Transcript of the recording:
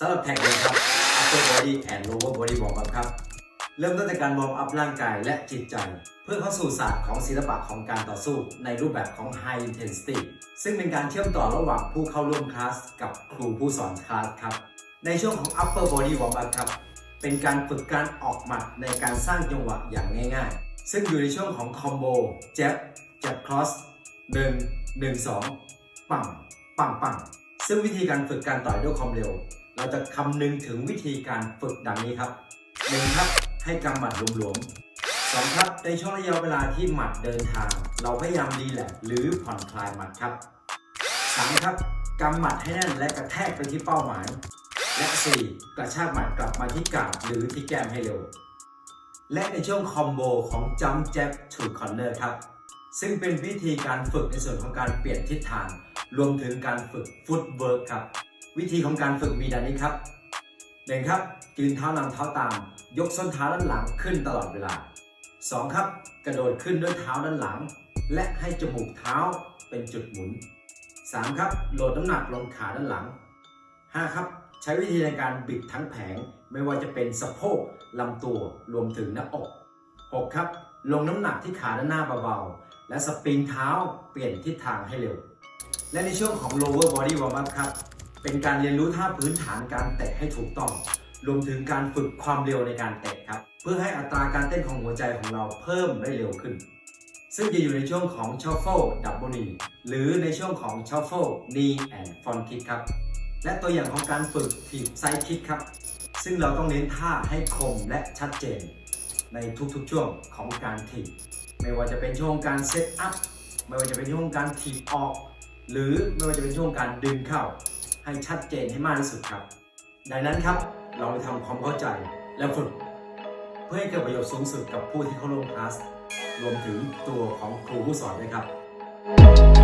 สำหรับแท็กเลยครับ upper body and lower body warm up ครับ เริ่มต้นจากการวอร์มอัพร่างกายและจิตใจ เพื่อเข้าสู่ศาสตร์ของศิลปะของการต่อสู้ในรูปแบบของ high intensity ซึ่งเป็นการเชื่อมต่อระหว่างผู้เข้าร่วมคลาสกับครูผู้สอนคลาสครับ ในช่วงของ upper body warm up ครับ เป็นการฝึกการออกหมัดในการสร้างจังหวะอย่างง่ายๆ ซึ่งอยู่ในช่วงของคอมโบเจ็บเจ็บครอส1 1 2 ปังปังปัง ซึ่งวิธีการฝึกการต่อยด้วยความเร็ว เราจะคำนึงถึงวิธีการฝึกดังนี้ครับ1ครับให้กำหมัดหลวมๆ2ครับในช่วงระยะเวลาที่หมัดเดินทาง เราพยายามรีแลกหรือผ่อนคลายหมัดครับ3ครับกำหมัดให้แน่นและกระแทกไปที่เป้าหมาย และ4กระชากหมัดกลับมาที่กาบหรือที่แก้มให้เร็ว และในช่วงคอมโบของ Jump Jab to Corner ครับซึ่งเป็นวิธีการฝึกในส่วนของการเปลี่ยนทิศทาง รวมถึงการฝึกฟุตเวิร์กครับ วิธีของการฝึกมีดังนี้ครับ 1. ครับยืนเท้านำเท้าตาม ยกส้นเท้าด้านหลังขึ้นตลอดเวลา 2. ครับ กระโดดขึ้นด้วยเท้าด้านหลัง และให้จมูกเท้าเป็นจุดหมุน 3. ครับโหลดน้ำหนักลงขาด้านหลัง 5. ครับ ใช้วิธีในการบิดทั้งแผง ไม่ว่าจะเป็นสะโพกลำตัวรวมถึงหน้าอก 6. ครับ ลงน้ำหนักที่ขาด้านหน้าเบาๆ และสปริงเท้าเปลี่ยนทิศทางให้เร็ว และในช่วงของ lower body warm up ครับ เป็นการเรียนรู้ท่าพื้นฐานการเตะให้ถูกต้อง รวมถึงการฝึกความเร็วในการเตะครับ เพื่อให้อัตราการเต้นของหัวใจของเราเพิ่มได้เร็วขึ้น ซึ่งจะอยู่ในช่วงของ shuffle double knee หรือในช่วงของ shuffle knee and front kick ครับ และตัวอย่างของการฝึกทีบไซด์คิกครับ ซึ่งเราต้องเน้นท่าให้คมและชัดเจน ในทุกๆช่วงของการถีบ ไม่ว่าจะเป็นช่วงการเซตอัพ ไม่ว่าจะเป็นช่วงการถีบออก หรือไม่ว่าจะเป็นช่วงการดึงเข้า ให้ชัดเจนให้มากที่สุดครับ ดังนั้นครับเราไปทำความเข้าใจและฝึก เพื่อให้เกิดประโยชน์สูงสุดกับผู้ที่เข้าร่วมคลาสรวมถึงตัวของครูผู้สอนด้วยครับ